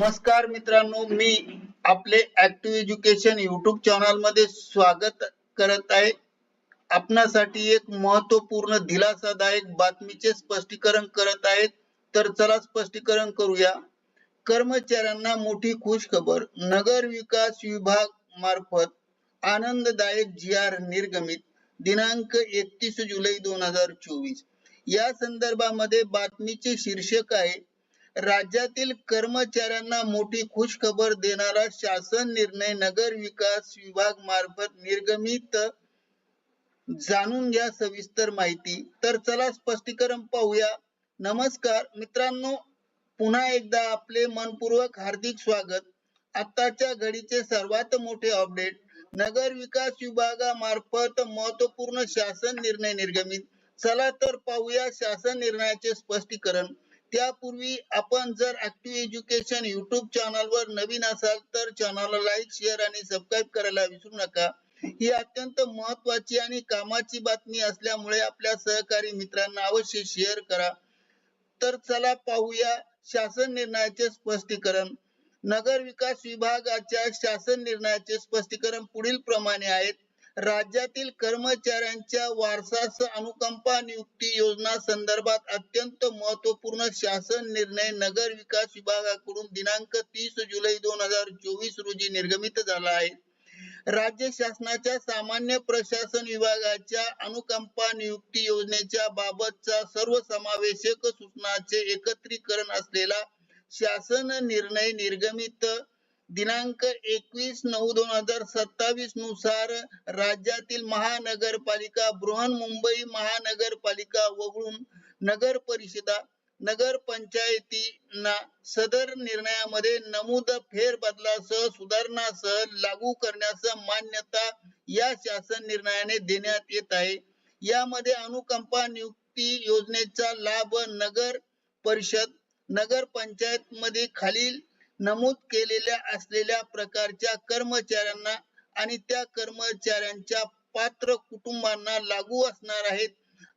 नमस्कार मित्रांनो मी आपले ऍक्टिव्ह एज्युकेशन युट्यूब चॅनलमध्ये स्वागत करत आहे. आपणासाठी एक महत्त्वपूर्ण दिलासादायक बातमीचे स्पष्टीकरण करत आहेत तर चला स्पष्टीकरण करूया. कर्मचाऱ्यांना मोठी खुश खबर नगर विकास विभाग मार्फत आनंददायक जी आर निर्गमित दिनांक एकतीस जुलै दोन हजार चोवीस. या संदर्भामध्ये बातमीचे शीर्षक आहे राज्यातील कर्मचाऱ्यांना मोठी खुश खबर देणारा शासन निर्णय नगर विकास विभाग मार्फत निर्गमित. जाणून घ्या सविस्तर माहिती. तर चला स्पष्टीकरण पाहूया. नमस्कार मित्रांनो पुन्हा एकदा आपले मनपूर्वक हार्दिक स्वागत. आताच्या घडीचे सर्वात मोठे अपडेट नगर विकास विभागामार्फत महत्त्वपूर्ण शासन निर्णय निर्गमित. चला तर पाहूया शासन निर्णयाचे स्पष्टीकरण. त्यापूर्वी आपण जर ऍक्टिव्ह एज्युकेशन युट्यूब चॅनल वर नवीन असाल तर चॅनलला लाईक शेअर आणि सबस्क्राईब करायला विसरू नका. ही अत्यंत महत्वाची आणि कामाची बातमी असल्यामुळे आपल्या सहकारी मित्रांना अवश्य शेअर करा. तर चला पाहूया शासन निर्णयाचे स्पष्टीकरण. नगर विकास विभागाच्या शासन निर्णयाचे स्पष्टीकरण पुढील प्रमाणे आहेत. राज्यातील कर्मचाऱ्यांच्या वारसास अनुकंपा नियुक्ती योजना संदर्भात अत्यंत महत्त्वपूर्ण शासन निर्णय नगर विकास विभागाकडून दिनांक तीस जुलै दोन हजार चोवीस रोजी निर्गमित झाला आहे. राज्य शासनाच्या सामान्य प्रशासन विभागाच्या अनुकंपा नियुक्ती योजनेच्या बाबतचा सर्वसमावेशक सूचनाचे एकत्रीकरण असलेला शासन निर्णय निर्गमित दिनांक एकवीस नऊ दोन हजार सत्तावीसनुसार राज्यातील महानगरपालिका बृहन्मुंबई महानगरपालिका वगळून नगर परिषदा नगर पंचायतींना सदर निर्णयामध्ये नमूद फेरबदलासह सुधारणासह लागू करण्यास मान्यता या शासन निर्णयाने देण्यात येत आहे. यामध्ये अनुकंपा नियुक्ती योजनेचा लाभ नगर परिषद नगर पंचायत मध्ये खालील नमूद केलेल्या असलेल्या प्रकारच्या कर्मचाऱ्यांना आणि त्या कर्मचाऱ्यांच्या पात्र कुटुंबांना लागू असणार आहेत.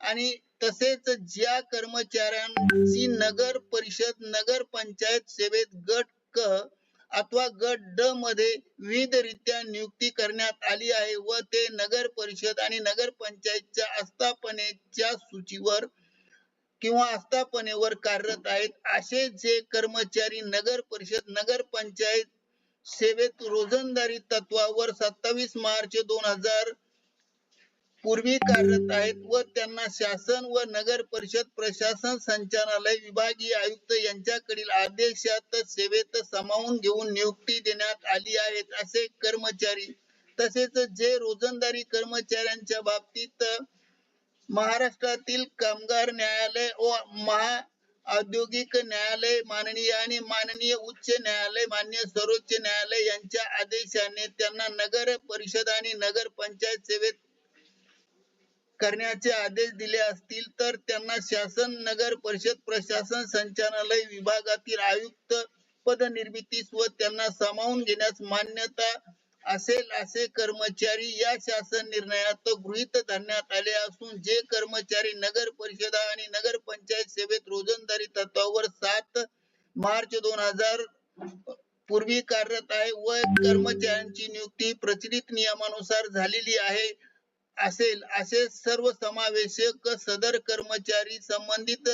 आणि तसेच ज्या कर्मचाऱ्यांची नगर परिषद नगर पंचायत सेवेत गट क अथवा गट ड मध्ये विविध रित्या नियुक्ती करण्यात आली आहे व ते नगर परिषद आणि नगर पंचायतच्या आस्थापनेच्या सूचीवर किंवा आस्थापनेवर कार्यरत आहेत. असे जे कर्मचारी नगर परिषद नगर पंचायत सेवेत रोजंदारी तत्वावर सत्तावीस मार्च दोन हजार पूर्वी कार्यरत आहेत व त्यांना शासन व नगर परिषद प्रशासन संचालनालय विभागीय आयुक्त यांच्याकडील आदेशात सेवेत सामावून घेऊन नियुक्ती देण्यात आली आहेत. असे कर्मचारी तसेच जे रोजंदारी कर्मचाऱ्यांच्या बाबतीत महाराष्ट्रातील कामगार न्यायालय व महा औद्योगिक न्यायालय माननीय आणि माननीय उच्च न्यायालय मान्य सर्वोच्च न्यायालय यांच्या आदेशाने त्यांना नगर परिषद आणि नगर पंचायत सेवेत करण्याचे आदेश दिले असतील तर त्यांना शासन नगर परिषद प्रशासन संचालनालय विभागातील आयुक्त पदनिर्मितीस व त्यांना सामावून घेण्यास मान्यता असेल असे कर्मचारी या शासन निर्णयात गृहित धरण्यात आले असून जे कर्मचारी नगर परिषदा आणि नगर पंचायत सेवेत रोजंदारी तत्वावर सात मार्च दोन हजार पूर्वी कार्यरत आहे व कर्मचाऱ्यांची नियुक्ती प्रचलित नियमानुसार झालेली आहे असेल. असे सर्व समावेशक सदर कर्मचारी संबंधित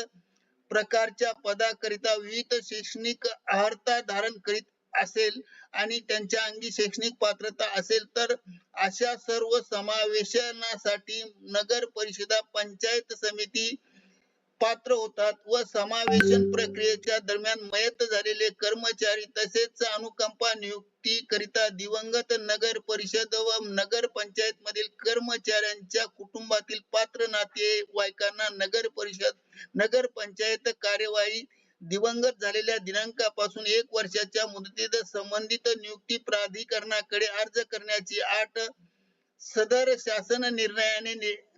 प्रकारच्या पदाकरिता विविध शैक्षणिक अर्हता धारण करीत असेल आणि त्यांच्या अंगी शैक्षणिक पात्रता असेल तर अशा सर्व समावेशनासाठी नगर परिषदा पंचायत समिती पात्र होतात व समावेशन प्रक्रियेच्या दरम्यान मयत झालेले कर्मचारी तसेच अनुकंपा नियुक्ती करिता दिवंगत नगर परिषद व नगर पंचायत मधील कर्मचाऱ्यांच्या कुटुंबातील पात्र नातेवाईकांना नगर परिषद नगर पंचायत कार्यवाही दिवंगत झालेल्या दिनांकापासून एक वर्षाच्या मुदतीत संबंधित नियुक्ती प्राधिकरणाकडे अर्ज करण्याची आठ सदर शासन निर्णयाने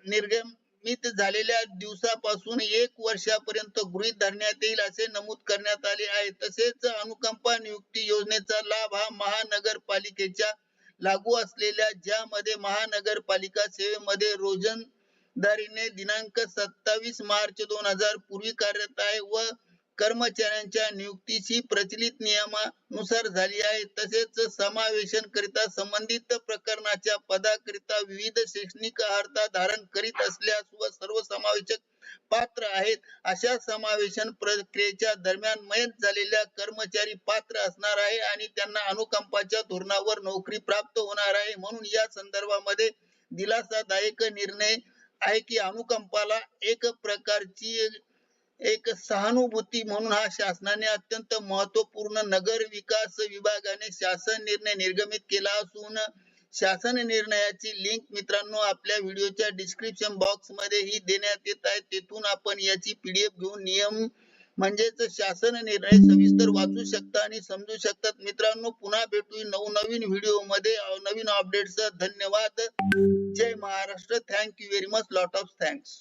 निर्गमित झालेल्या दिवसापासून एक वर्षापर्यंत गृहीत धरण्यात येईल असे नमूद करण्यात आले आहे. तसेच अनुकंपा नियुक्ती योजनेचा लाभ हा महानगरपालिकेच्या लागू असलेल्या ज्यामध्ये महानगरपालिका सेवेमध्ये रोजंदारीने दिनांक सत्तावीस मार्च दोन हजार पूर्वी कार्यरत आहे व कर्मचाऱ्यांच्या नियुक्तीची प्रचलित नियमानुसार झाली आहे. तसेच समावेशन करिता संबंधित प्रकरणाच्या पदाकरिता विविध शैक्षणिक अर्हता धारण करीत असल्यास व सर्व समावेशक पात्र आहेत. अशा समावेशन प्रक्रियेच्या दरम्यान मयत झालेल्या कर्मचारी पात्र असणार आहे आणि त्यांना अनुकंपाच्या धोरणावर नोकरी प्राप्त होणार आहे. म्हणून या संदर्भामध्ये दिलासादायक निर्णय आहे की अनुकंपाला एक प्रकारची एक सहानुभूती म्हणून हा शासनाने अत्यंत महत्त्वपूर्ण नगर विकास विभागाने शासन निर्णय निर्गमित केला असून शासन निर्णयाची लिंक मित्रांनो आपल्या व्हिडिओच्या डिस्क्रिप्शन बॉक्समध्ये ही देण्यात येत आहे. तेथून आपण याची पीडीएफ घेऊन नियम म्हणजेच शासन निर्णय सविस्तर वाचू शकता आणि समजू शकतात. मित्रांनो पुन्हा भेटू नवनवीन व्हिडिओमध्ये. नवीन अपडेट्स धन्यवाद. जय Maharashtra. Thank you very much lot of thanks